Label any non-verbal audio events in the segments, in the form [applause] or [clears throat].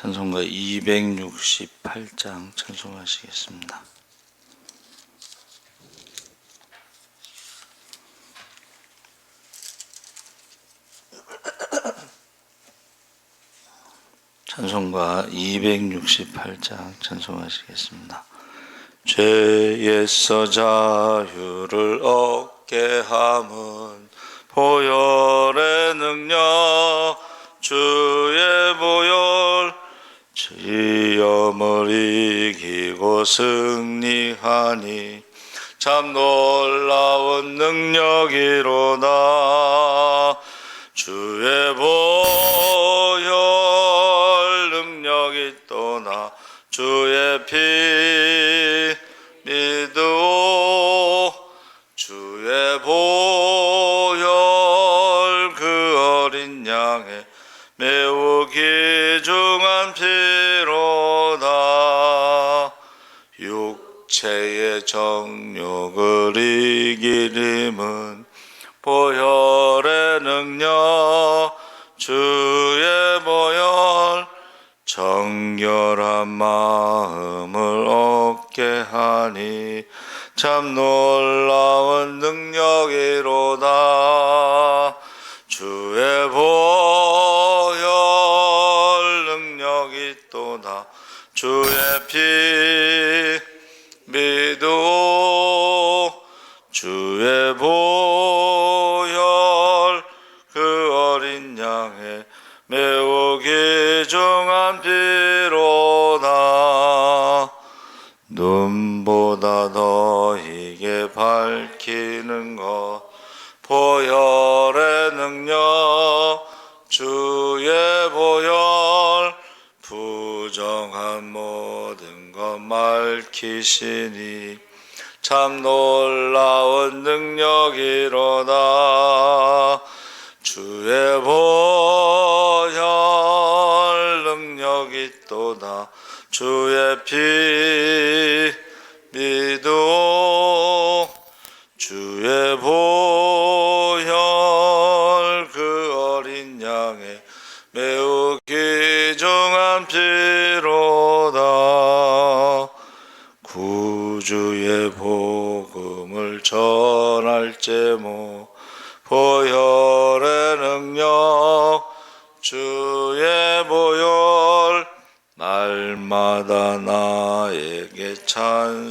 찬송가 268장 찬송하시겠습니다. [clears throat] 찬송가 268장 찬송하시겠습니다. 죄에서 자유를 얻게 함은 보혈의 능력 주의 보혈 지엄을 이기고 승리하니 참 놀라운 능력이로다 주의 보혈 능력이 또나 주의 피 정욕을 이기림은 보혈의 능력 주의 보혈 정결한 마음을 얻게 하니 참 놀라운 능력이로다. 주의 보혈 능력이 또다. 주의 피 믿어. 주의 보혈 그 어린 양의 매우 귀중한 피로다 눈보다 더 이게 밝히는 것 보혈 밝히시니 참 놀라운 능력이로다 주의 보혈 능력이 또다 주의 피 믿어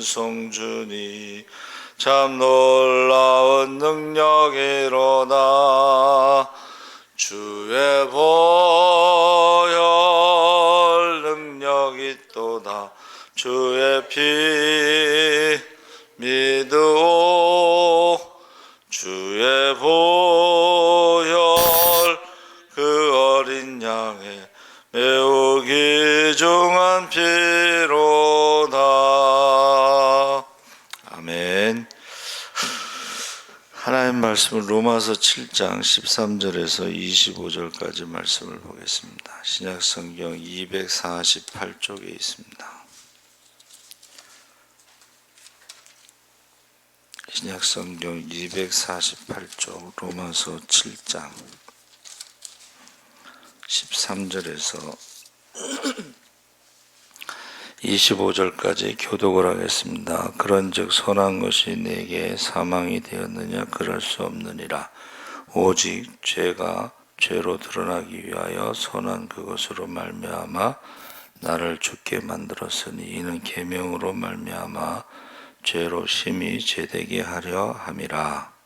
찬송 주니 참놀 말씀은 로마서 7장 13절에서 25절까지 말씀을 보겠습니다. 신약 성경 248쪽에 있습니다. 신약 성경 248쪽 로마서 7장 13절에서 25절까지 교독을 하겠습니다. 그런즉 선한 것이 내게 사망이 되었느냐 그럴 수 없느니라. 오직 죄가 죄로 드러나기 위하여 선한 그것으로 말미암아 나를 죽게 만들었으니 이는 계명으로 말미암아 죄로 심히 죄되게 하려 함이라.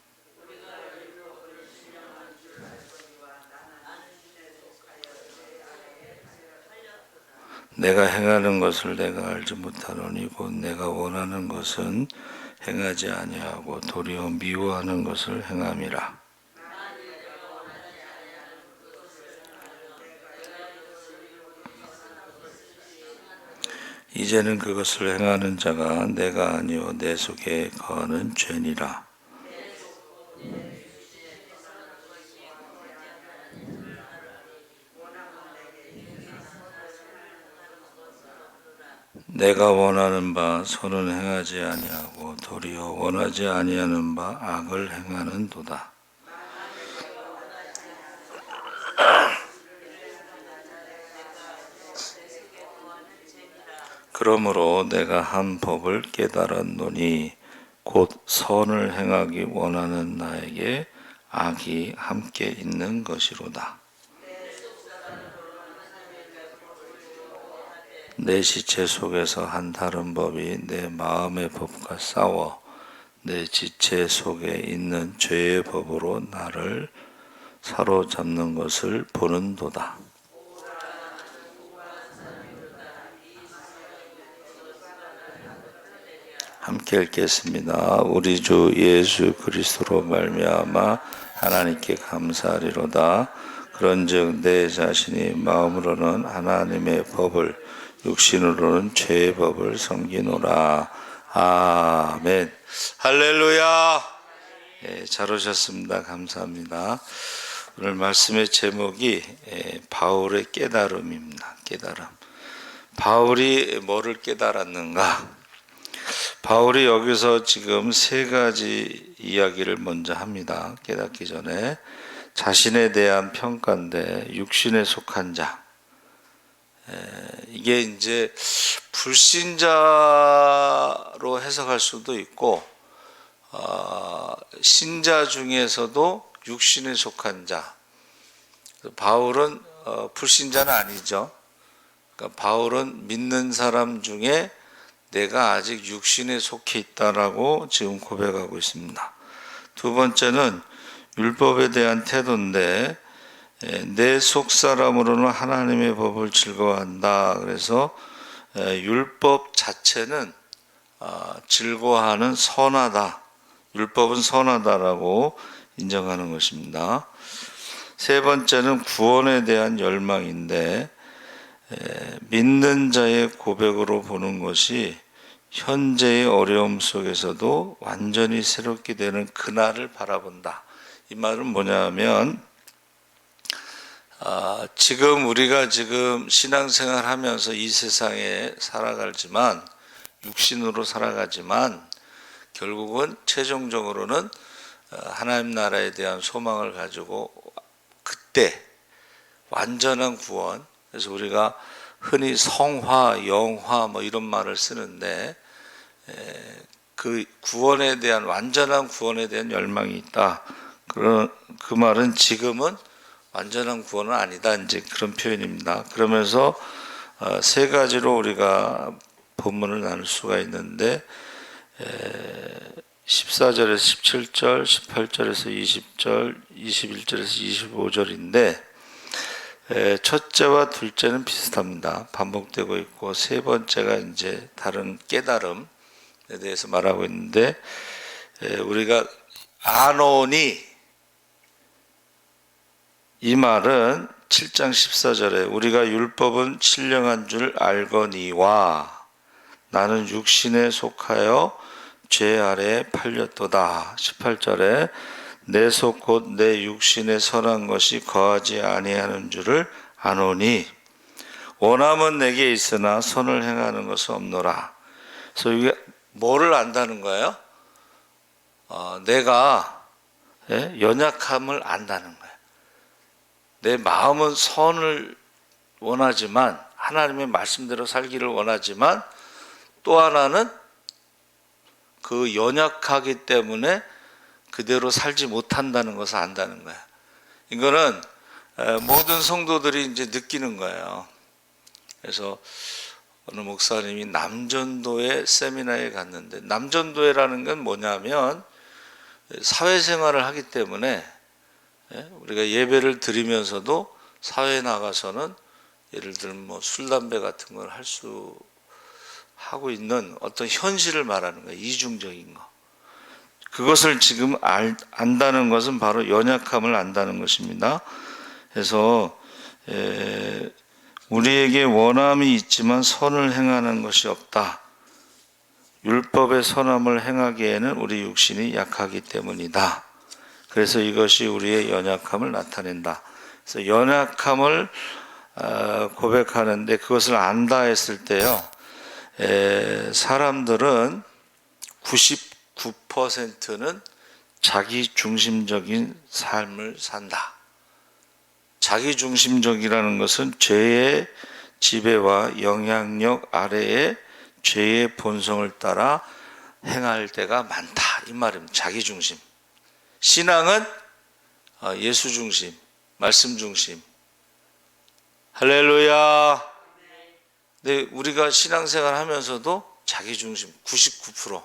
내가 행하는 것을 내가 알지 못하노니 곧 내가 원하는 것은 행하지 아니하고 도리어 미워하는 것을 행함이라. 이제는 그것을 행하는 자가 내가 아니요 내 속에 거하는 죄니라. 내가 원하는 바 선은 행하지 아니하고 도리어 원하지 아니하는 바 악을 행하는도다. 그러므로 내가 한 법을 깨달았노니 곧 선을 행하기 원하는 나에게 악이 함께 있는 것이로다. 내 시체 속에서 한 다른 법이 내 마음의 법과 싸워 내 지체 속에 있는 죄의 법으로 나를 사로잡는 것을 보는도다. 함께 읽겠습니다. 우리 주 예수 그리스도로 말미암아 하나님께 감사하리로다. 그런즉 내 자신이 마음으로는 하나님의 법을 육신으로는 죄의 법을 섬기노라. 아멘. 할렐루야. 예, 잘 오셨습니다. 감사합니다. 오늘 말씀의 제목이 예, 바울의 깨달음입니다. 깨달음. 바울이 뭐를 깨달았는가? 바울이 여기서 지금 세 가지 이야기를 먼저 합니다. 깨닫기 전에 자신에 대한 평가인데 육신에 속한 자. 에, 이게 이제 불신자로 해석할 수도 있고 어, 신자 중에서도 육신에 속한 자. 바울은 어, 불신자는 아니죠. 그러니까 바울은 믿는 사람 중에 내가 아직 육신에 속해 있다라고 지금 고백하고 있습니다. 두 번째는 율법에 대한 태도인데 내 속 사람으로는 하나님의 법을 즐거워한다. 그래서 율법 자체는 아, 즐거워하는 선하다. 율법은 선하다라고 인정하는 것입니다. 세 번째는 구원에 대한 열망인데 믿는 자의 고백으로 보는 것이 현재의 어려움 속에서도 완전히 새롭게 되는 그날을 바라본다. 이 말은 뭐냐면 아, 지금 우리가 지금 신앙생활 하면서 이 세상에 살아가지만 육신으로 살아가지만 결국은 최종적으로는 어, 하나님 나라에 대한 소망을 가지고 그때 완전한 구원 그래서 우리가 흔히 성화, 영화 뭐 이런 말을 쓰는데 그 구원에 대한 완전한 구원에 대한 열망이 있다. 그런 그 말은 지금은 완전한 구원은 아니다. 이제 그런 표현입니다. 그러면서 어, 세 가지로 우리가 본문을 나눌 수가 있는데 14절에서 17절, 18절에서 20절, 21절에서 25절인데 첫째와 둘째는 비슷합니다. 반복되고 있고 세 번째가 이제 다른 깨달음에 대해서 말하고 있는데 우리가 아노니 이 말은 7장 14절에 우리가 율법은 신령한 줄 알거니와 나는 육신에 속하여 죄 아래에 팔렸도다. 18절에 내 속 곧 내 육신에 선한 것이 거하지 아니하는 줄을 아노니 원함은 내게 있으나 선을 행하는 것은 없노라. 그래서 이게 뭐를 안다는 거예요? 어, 내가 예? 연약함을 안다는 거예요. 내 마음은 선을 원하지만 하나님의 말씀대로 살기를 원하지만 또 하나는 그 연약하기 때문에 그대로 살지 못한다는 것을 안다는 거야. 이거는 모든 성도들이 이제 느끼는 거예요. 그래서 어느 목사님이 남전도회 세미나에 갔는데 남전도회라는 건 뭐냐면 사회생활을 하기 때문에 예, 우리가 예배를 드리면서도 사회에 나가서는 예를 들면 뭐 술 담배 같은 걸 할 수 하고 있는 어떤 현실을 말하는 거예요. 이중적인 거. 그것을 지금 알, 안다는 것은 바로 연약함을 안다는 것입니다. 그래서 에, 우리에게 원함이 있지만 선을 행하는 것이 없다. 율법의 선함을 행하기에는 우리 육신이 약하기 때문이다. 그래서 이것이 우리의 연약함을 나타낸다. 그래서 연약함을 어, 고백하는데 그것을 안다 했을 때요. 에, 사람들은 99%는 자기 중심적인 삶을 산다. 자기 중심적이라는 것은 죄의 지배와 영향력 아래에 죄의 본성을 따라 행할 때가 많다. 이 말입니다. 자기 중심. 신앙은 어, 예수 중심, 말씀 중심. 할렐루야. 네, 우리가 신앙생활 하면서도 자기 중심 99%.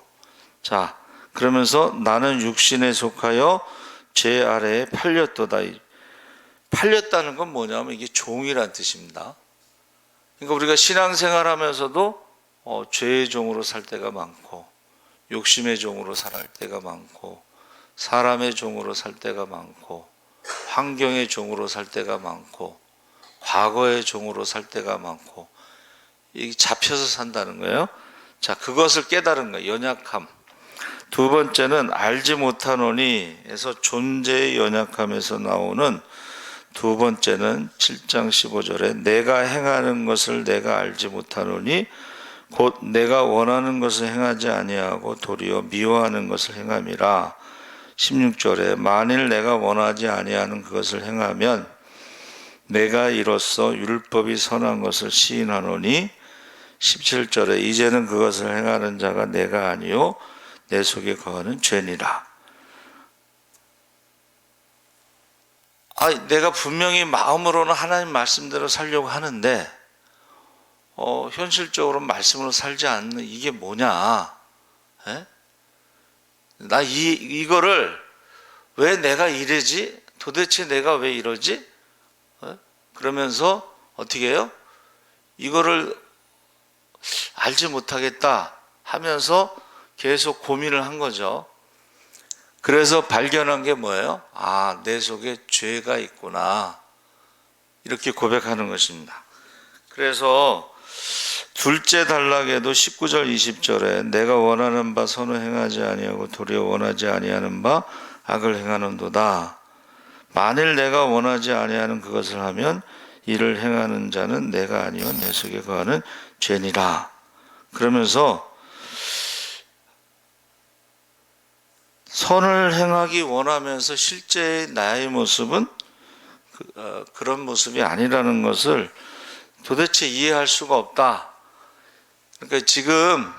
자, 그러면서 나는 육신에 속하여 죄 아래에 팔렸도다. 팔렸다는 건 뭐냐면 이게 종이란 뜻입니다. 그러니까 우리가 신앙생활 하면서도 어, 죄의 종으로 살 때가 많고, 욕심의 종으로 살 때가 많고, 사람의 종으로 살 때가 많고, 환경의 종으로 살 때가 많고, 과거의 종으로 살 때가 많고, 이 잡혀서 산다는 거예요. 자, 그것을 깨달은 거예요. 연약함. 두 번째는 알지 못하노니에서 존재의 연약함에서 나오는 두 번째는 7장 15절에 내가 행하는 것을 내가 알지 못하노니 곧 내가 원하는 것을 행하지 아니하고 도리어 미워하는 것을 행함이라 16절에 만일 내가 원하지 아니하는 그것을 행하면 내가 이로써 율법이 선한 것을 시인하노니 17절에 이제는 그것을 행하는 자가 내가 아니요 내 속에 거하는 죄니라. 아, 내가 분명히 마음으로는 하나님 말씀대로 살려고 하는데 어, 현실적으로 말씀으로 살지 않는 이게 뭐냐? 에? 나 이, 이거를 왜 내가 이러지? 도대체 내가 왜 이러지? 에? 그러면서 어떻게 해요? 이거를 알지 못하겠다 하면서 계속 고민을 한 거죠. 그래서 발견한 게 뭐예요? 아, 내 속에 죄가 있구나. 이렇게 고백하는 것입니다. 그래서 둘째 단락에도 19절 20절에 내가 원하는 바 선을 행하지 아니하고 도리어 원하지 아니하는 바 악을 행하는도다. 만일 내가 원하지 아니하는 그것을 하면 이를 행하는 자는 내가 아니요 내 속에 거하는 죄니라. 그러면서 선을 행하기 원하면서 실제 나의 모습은 그, 어, 그런 모습이 아니라는 것을 도대체 이해할 수가 없다. 그러니까 지금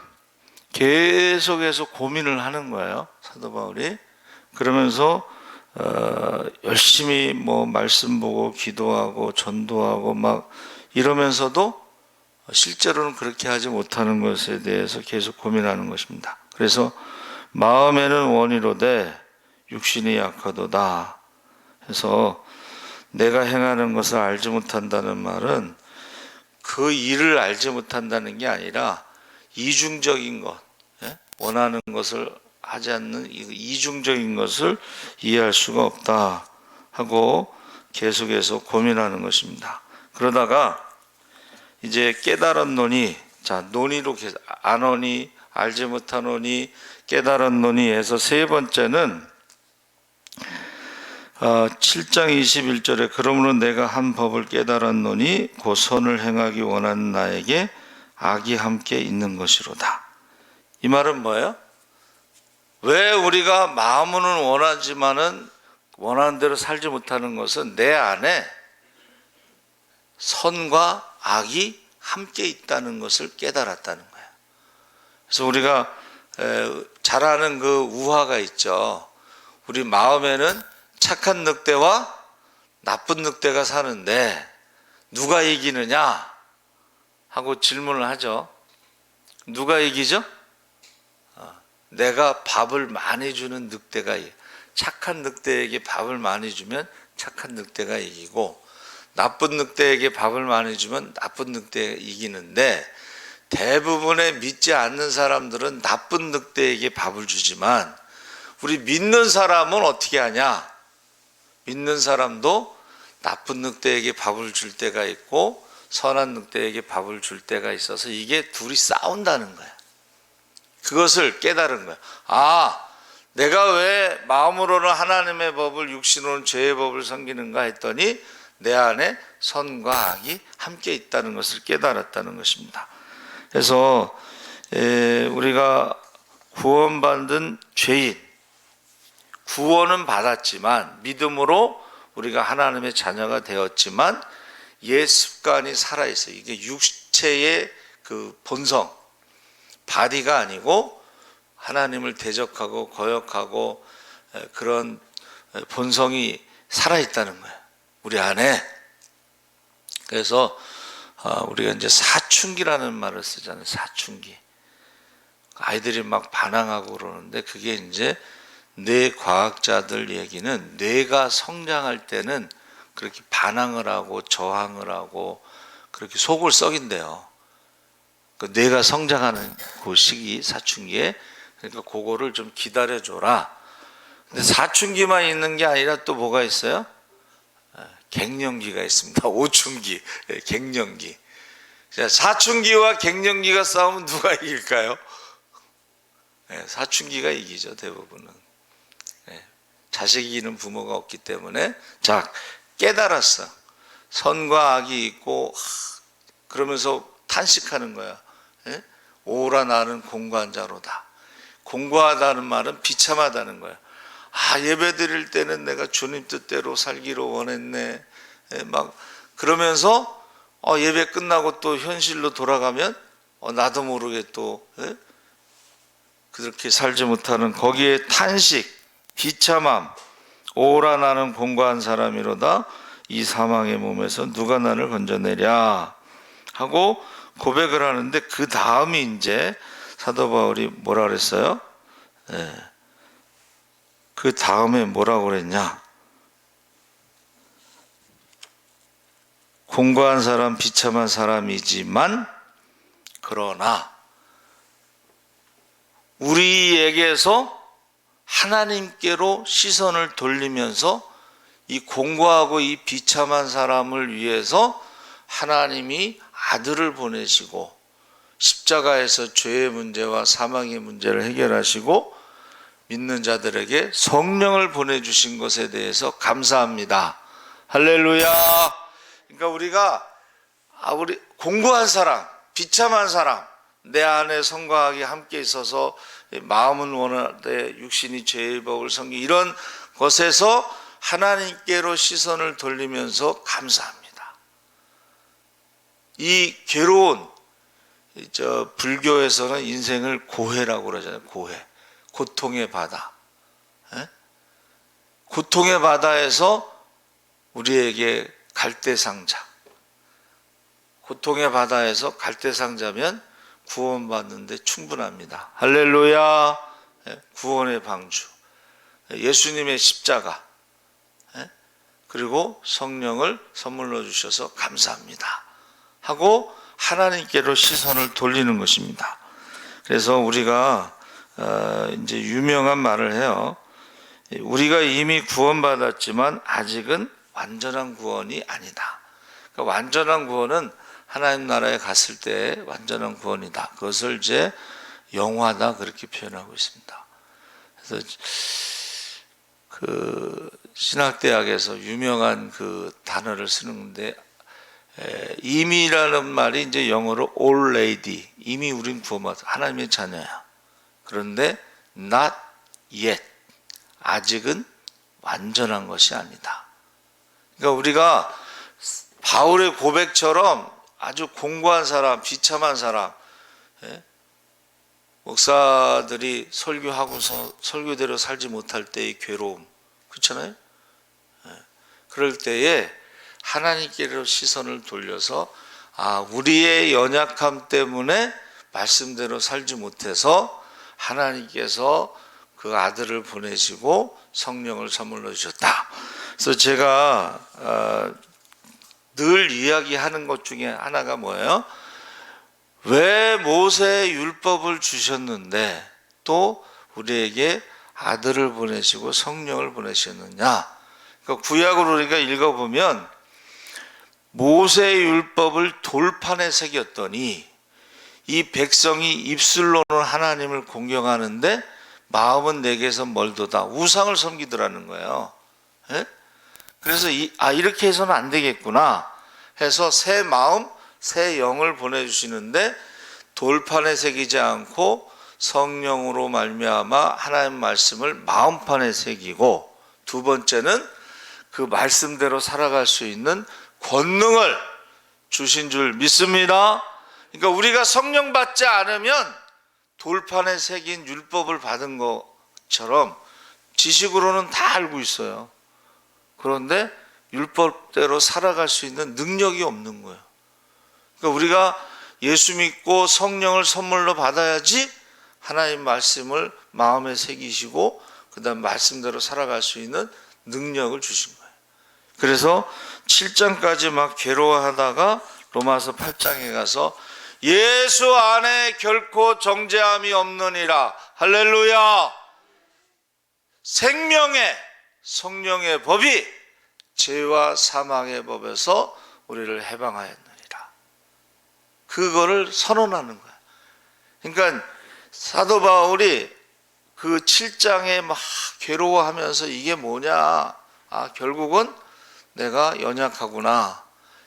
계속해서 고민을 하는 거예요. 사도 바울이. 그러면서 어, 열심히 뭐 말씀 보고 기도하고 전도하고 막 이러면서도 실제로는 그렇게 하지 못하는 것에 대해서 계속 고민하는 것입니다. 그래서 마음에는 원이로되 육신이 약하도다. 해서 내가 행하는 것을 알지 못한다는 말은 그 일을 알지 못한다는 게 아니라 이중적인 것, 예? 원하는 것을 하지 않는 이중적인 것을 이해할 수가 없다 하고 계속해서 고민하는 것입니다. 그러다가 이제 깨달은 논의, 자 논의로 안오니 알지 못하노니 깨달은 논의에서 세 번째는 7장 어, 21절에 그러므로 내가 한 법을 깨달았노니 그 선을 행하기 원하는 나에게 악이 함께 있는 것이로다. 이 말은 뭐예요? 왜 우리가 마음은 원하지만은 원하는 대로 살지 못하는 것은 내 안에 선과 악이 함께 있다는 것을 깨달았다는 거예요. 그래서 우리가 잘 아는 그 우화가 있죠. 우리 마음에는 착한 늑대와 나쁜 늑대가 사는데 누가 이기느냐? 하고 질문을 하죠. 누가 이기죠? 어, 내가 밥을 많이 주는 늑대가 이- 착한 늑대에게 밥을 많이 주면 착한 늑대가 이기고 나쁜 늑대에게 밥을 많이 주면 나쁜 늑대가 이기는데 대부분의 믿지 않는 사람들은 나쁜 늑대에게 밥을 주지만 우리 믿는 사람은 어떻게 하냐? 믿는 사람도 나쁜 늑대에게 밥을 줄 때가 있고 선한 늑대에게 밥을 줄 때가 있어서 이게 둘이 싸운다는 거야. 그것을 깨달은 거야. 아, 내가 왜 마음으로는 하나님의 법을 육신으로는 죄의 법을 섬기는가 했더니 내 안에 선과 악이 함께 있다는 것을 깨달았다는 것입니다. 그래서 에, 우리가 구원받은 죄인 구원은 받았지만 믿음으로 우리가 하나님의 자녀가 되었지만 옛 습관이 살아 있어요. 이게 육체의 그 본성 바디가 아니고 하나님을 대적하고 거역하고 에, 그런 에, 본성이 살아 있다는 거예요. 우리 안에. 그래서 아, 우리가 이제 사춘기라는 말을 쓰잖아요. 사춘기. 아이들이 막 반항하고 그러는데 그게 이제 뇌 과학자들 얘기는 뇌가 성장할 때는 그렇게 반항을 하고 저항을 하고 그렇게 속을 썩인대요. 그 뇌가 성장하는 그 시기 사춘기에 그러니까 그거를 좀 기다려 줘라. 근데 사춘기만 있는 게 아니라 또 뭐가 있어요? 아, 갱년기가 있습니다. [laughs] 오춘기, 예, 갱년기. 자, 사춘기와 갱년기가 싸우면 누가 이길까요? 예, 사춘기가 이기죠 대부분은. 예, 자식 이 기는 부모가 없기 때문에 자 깨달았어. 선과 악이 있고 하, 그러면서 탄식하는 거야. 예? 오라 나는 공관자로다. 공고하다는 말은 비참하다는 거야. 아 예배 드릴 때는 내가 주님 뜻대로 살기로 원했네. 예, 막 그러면서 어, 예배 끝나고 또 현실로 돌아가면 어, 나도 모르게 또 예? 그렇게 살지 못하는 거기에 탄식, 비참함, 오라 나는 공고한 사람이로다. 이 사망의 몸에서 누가 나를 건져내랴 하고 고백을 하는데 그 다음이 이제 사도 바울이 뭐라 그랬어요? 예. 그 다음에 뭐라고 그랬냐? 공고한 사람, 비참한 사람이지만 그러나 우리에게서 하나님께로 시선을 돌리면서 이 공고하고 이 비참한 사람을 위해서 하나님이 아들을 보내시고 십자가에서 죄의 문제와 사망의 문제를 해결하시고 믿는 자들에게 성령을 보내주신 것에 대해서 감사합니다. 할렐루야. 그러니까 우리가 아 우리 공고한 사람, 비참한 사람, 내 안에 성과하게 함께 있어서 마음은 원하되 육신이 죄의 법을 섬기 이런 것에서 하나님께로 시선을 돌리면서 감사합니다. 이 괴로운 저 불교에서는 인생을 고해라고 그러잖아요. 고해. 고통의 바다. 예? 고통의 바다에서 우리에게 갈대상자. 고통의 바다에서 갈대상자면 구원받는데 충분합니다. 할렐루야. 예, 구원의 방주. 예, 예수님의 십자가. 예, 그리고 성령을 선물로 주셔서 감사합니다. 하고 하나님께로 시선을 돌리는 것입니다. 그래서 우리가 어, 이제 유명한 말을 해요. 우리가 이미 구원받았지만 아직은 완전한 구원이 아니다. 그러니까 완전한 구원은 하나님 나라에 갔을 때 완전한 구원이다. 그것을 이제 영화다 그렇게 표현하고 있습니다. 그래서 그 신학대학에서 유명한 그 단어를 쓰는데 에, 이미라는 말이 이제 영어로 all lady 이미 우린 구원받 하나님의 자녀야. 그런데 not yet 아직은 완전한 것이 아니다. 그러니까 우리가 바울의 고백처럼 아주 공고한 사람, 비참한 사람, 예? 목사들이 설교하고서 설교대로 살지 못할 때의 괴로움, 그렇잖아요. 예. 그럴 때에 하나님께로 시선을 돌려서 아, 우리의 연약함 때문에 말씀대로 살지 못해서 하나님께서 그 아들을 보내시고 성령을 선물로 주셨다. 그래서 제가 어, 늘 이야기하는 것 중에 하나가 뭐예요? 왜 모세의 율법을 주셨는데 또 우리에게 아들을 보내시고 성령을 보내셨느냐? 그러니까 구약으로 우리가 읽어보면 모세의 율법을 돌판에 새겼더니 이 백성이 입술로는 하나님을 공경하는데 마음은 내게서 멀도다 우상을 섬기더라는 거예요. 예? 그래서 이, 아 이렇게 해서는 안 되겠구나 해서 새 마음, 새 영을 보내주시는데 돌판에 새기지 않고 성령으로 말미암아 하나님 말씀을 마음판에 새기고 두 번째는 그 말씀대로 살아갈 수 있는 권능을 주신 줄 믿습니다. 그러니까 우리가 성령 받지 않으면 돌판에 새긴 율법을 받은 것처럼 지식으로는 다 알고 있어요. 그런데 율법대로 살아갈 수 있는 능력이 없는 거예요. 그러니까 우리가 예수 믿고 성령을 선물로 받아야지 하나님 말씀을 마음에 새기시고 그다음 말씀대로 살아갈 수 있는 능력을 주신 거예요. 그래서 7장까지 막 괴로워하다가 로마서 8장에 가서 예수 안에 결코 정죄함이 없느니라 할렐루야 생명의 성령의 법이 죄와 사망의 법에서 우리를 해방하였느니라 그거를 선언하는 거야 그러니까 사도 바울이 그 7장에 막 괴로워하면서 이게 뭐냐 아 결국은 내가 연약하구나.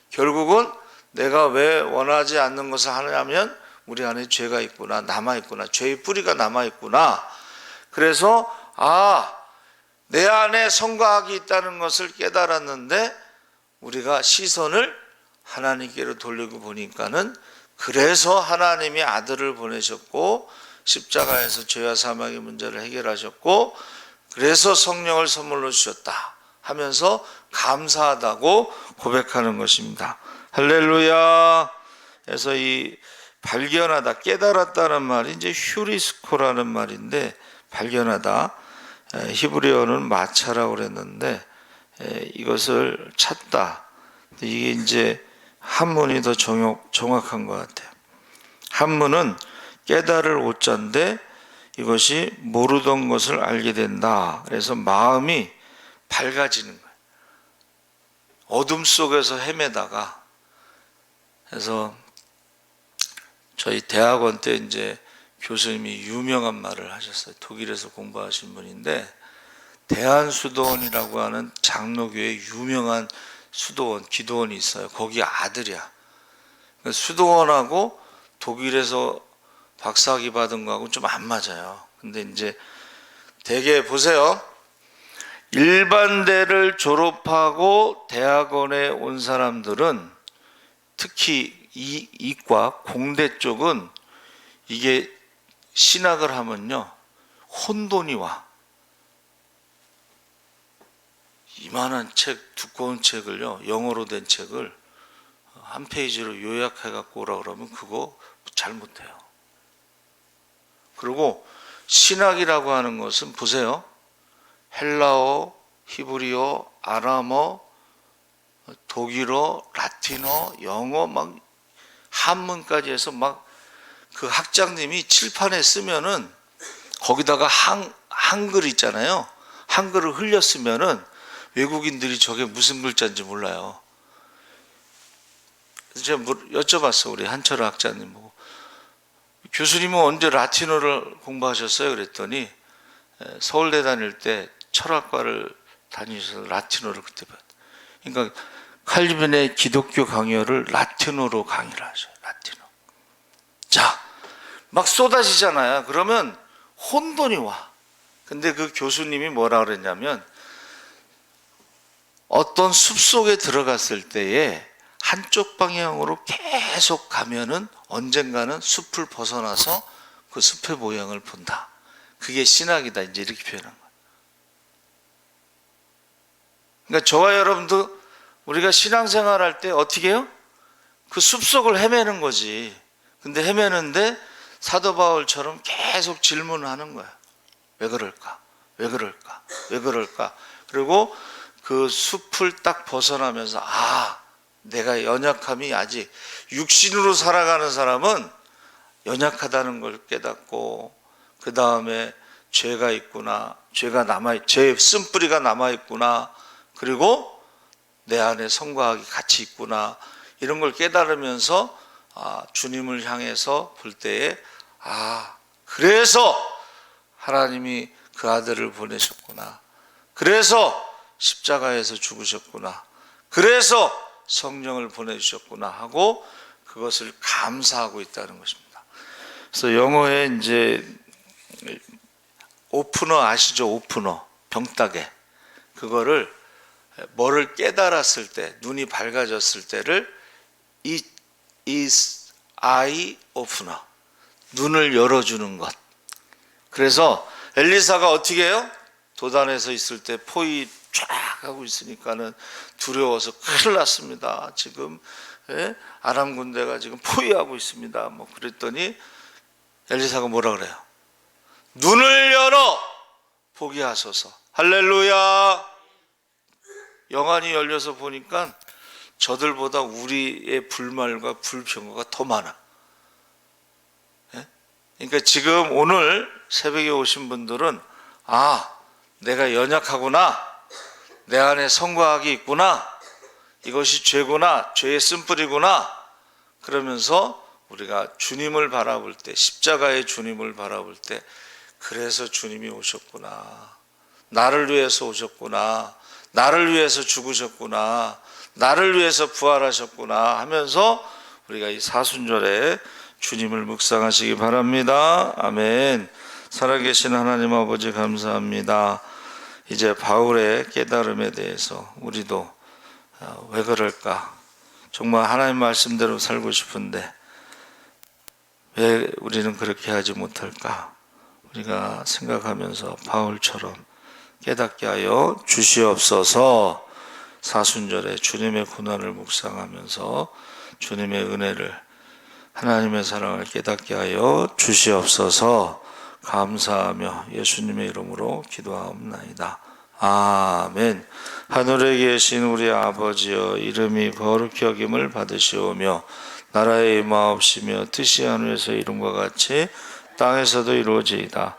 결국은 내가 왜 원하지 않는 것을 하냐면 우리 안에 죄가 있구나. 남아 있구나. 죄의 뿌리가 남아 있구나. 그래서 아, 내 안에 성과학이 있다는 것을 깨달았는데 우리가 시선을 하나님께로 돌리고 보니까는 그래서 하나님이 아들을 보내셨고 십자가에서 죄와 사망의 문제를 해결하셨고 그래서 성령을 선물로 주셨다 하면서 감사하다고 고백하는 것입니다. 할렐루야. 그래서 이 발견하다, 깨달았다는 말이 이제 휴리스코라는 말인데 발견하다. 에, 히브리어는 마차라고 그랬는데 에, 이것을 찾다. 이게 이제 한문이 더 정확, 정확 한 것 같아요. 한문은 깨달을 오자인데 이것이 모르던 것을 알게 된다. 그래서 마음이 밝아지는 거예요. 어둠 속에서 헤매다가 그래서 저희 대학원 때 이제 교수님이 유명한 말을 하셨어요. 독일에서 공부하신 분인데 대한수도원이라고 하는 장로교의 유명한 수도원, 기도원이 있어요. 거기 아들이야. 수도원하고 독일에서 박사학위 받은 거하고 좀 안 맞아요. 근데 이제 대개 보세요. 일반대를 졸업하고 대학원에 온 사람들은 특히 이 이과 공대 쪽은 이게 신학을 하면요 혼돈이 와. 이만한 책 두꺼운 책을요 영어로 된 책을 한 페이지로 요약해 갖고 오라 그러면 그거 잘 못해요. 그리고 신학이라고 하는 것은 보세요. 헬라어, 히브리어, 아람어, 독일어, 라틴어, 영어 막 한문까지 해서 막 그 학장님이 칠판에 쓰면은 거기다가 한 한글 있잖아요. 한글을 흘렸으면은 외국인들이 저게 무슨 글자인지 몰라요. 제가 물- 여쭤봤어 우리 한철 학자님 보고 교수님은 언제 라틴어를 공부하셨어요? 그랬더니 에, 서울대 다닐 때 철학과를 다니셔서 라틴어를 그때 봤. 그러니까 칼빈의 기독교 강요를 라틴어로 강의를 하셔요. 라틴어. 자, 막 쏟아지잖아요. 그러면 혼돈이 와. 근데 그 교수님이 뭐라 그랬냐면 어떤 숲 속에 들어갔을 때에 한쪽 방향으로 계속 가면은 언젠가는 숲을 벗어나서 그 숲의 모양을 본다. 그게 신학이다. 이제 이렇게 표현한 거예요. 그러니까 저와 여러분도 우리가 신앙생활 할 때 어떻게 해요? 그 숲속을 헤매는 거지. 근데 헤매는데 사도 바울처럼 계속 질문을 하는 거야. 왜 그럴까? 왜 그럴까? 왜 그럴까? 그리고 그 숲을 딱 벗어나면서 아, 내가 연약함이 아직 육신으로 살아가는 사람은 연약하다는 걸 깨닫고 그 다음에 죄가 있구나, 죄가 남아, 죄 쓴뿌리가 남아 있구나, 그리고 내 안에 성과학이 같이 있구나 이런 걸 깨달으면서 아, 주님을 향해서 볼 때에 아 그래서 하나님이 그 아들을 보내셨구나. 그래서 십자가에서 죽으셨구나. 그래서 성령을 보내주셨구나 하고 그것을 감사하고 있다는 것입니다. 그래서 영어에 이제 오프너 아시죠? 오프너 병따개 그거를 뭐를 깨달았을 때 눈이 밝아졌을 때를 it is eye opener 눈을 열어주는 것. 그래서 엘리사가 어떻게 해요? 도단에서 있을 때 포위 쫙 하고 있으니까는 두려워서 큰일 났습니다. 지금 예? 아람 군대가 지금 포위하고 있습니다. 뭐 그랬더니 엘리사가 뭐라 그래요? 눈을 열어 보게 하소서. 할렐루야. 영안이 열려서 보니까 저들보다 우리의 불말과 불평가가 더 많아. 예? 그러니까 지금 오늘 새벽에 오신 분들은 아, 내가 연약하구나. 내 안에 성과학이 있구나. 이것이 죄구나. 죄의 쓴뿌리구나. 그러면서 우리가 주님을 바라볼 때, 십자가의 주님을 바라볼 때, 그래서 주님이 오셨구나. 나를 위해서 오셨구나. 나를 위해서 죽으셨구나. 나를 위해서 부활하셨구나 하면서 우리가 이 사순절에 주님을 묵상하시기 바랍니다. 아멘. 살아계신 하나님 아버지 감사합니다. 이제 바울의 깨달음에 대해서 우리도 어, 왜 그럴까? 정말 하나님 말씀대로 살고 싶은데 왜 우리는 그렇게 하지 못할까? 우리가 생각하면서 바울처럼 깨닫게 하여 주시옵소서 사순절에 주님의 고난을 묵상하면서 주님의 은혜를 하나님의 사랑을 깨닫게 하여 주시옵소서 감사하며 예수님의 이름으로 기도하옵나이다. 아멘. 하늘에 계신 우리 아버지여 이름이 거룩히 여김을 받으시오며 나라의 임하옵시며 뜻이 하늘에서 이룬과 같이 땅에서도 이루어지이다.